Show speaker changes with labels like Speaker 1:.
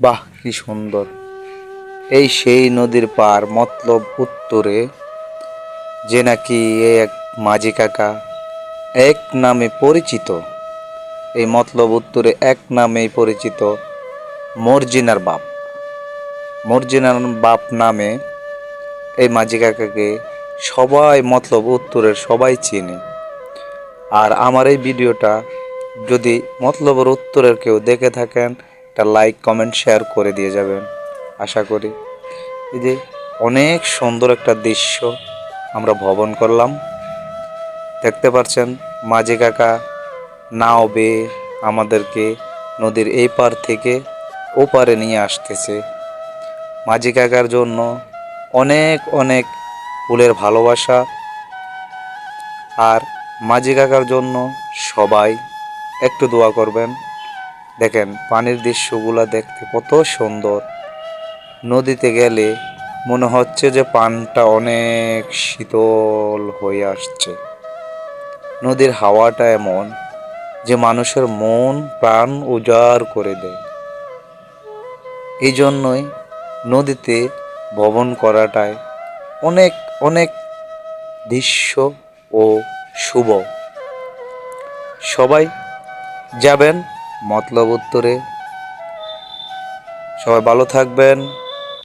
Speaker 1: বাহ, কি সুন্দর। এই সেই নদীর পার, মতলব উত্তরে, যে নাকি এক মাঝি কাকা এক নামে পরিচিত। এই মতলব উত্তরে এক নামেই পরিচিত মর্জিনার বাপ। মর্জিনার বাপ নামে এই মাঝি কাকাকে সবাই মতলব উত্তরের সবাই চিনে। আর আমার এই ভিডিওটা যদি মতলবের উত্তরের কেউ দেখে থাকেন একটা লাইক কমেন্ট শেয়ার করে দিয়ে যাবেন। আশা করি এই যে অনেক সুন্দর একটা দৃশ্য আমরা ভবন করলাম। দেখতে পাচ্ছেন মাঝে কাকা নাও বেয়ে আমাদেরকে নদীর এই পার থেকে ও পারে নিয়ে আসতেছে। মাঝি কাকার জন্য অনেক অনেক ফুলের ভালোবাসা। আর মাঝি কাকার জন্য সবাই একটু দোয়া করবেন। দেখেন, পানির দৃশ্যগুলো দেখতে কত সুন্দর। নদীতে গেলে মনে হচ্ছে যে পানটা অনেক শীতল হয়ে আসছে। নদীর হাওয়াটা এমন যে মানুষের মন, প্রাণ উজাড় করে দেয়। এই জন্যই নদীতে ভবন করাটায় অনেক অনেক দৃশ্য ও শুভ। সবাই যাবেন মতলব উত্তরে। সবাই ভালো থাকবেন।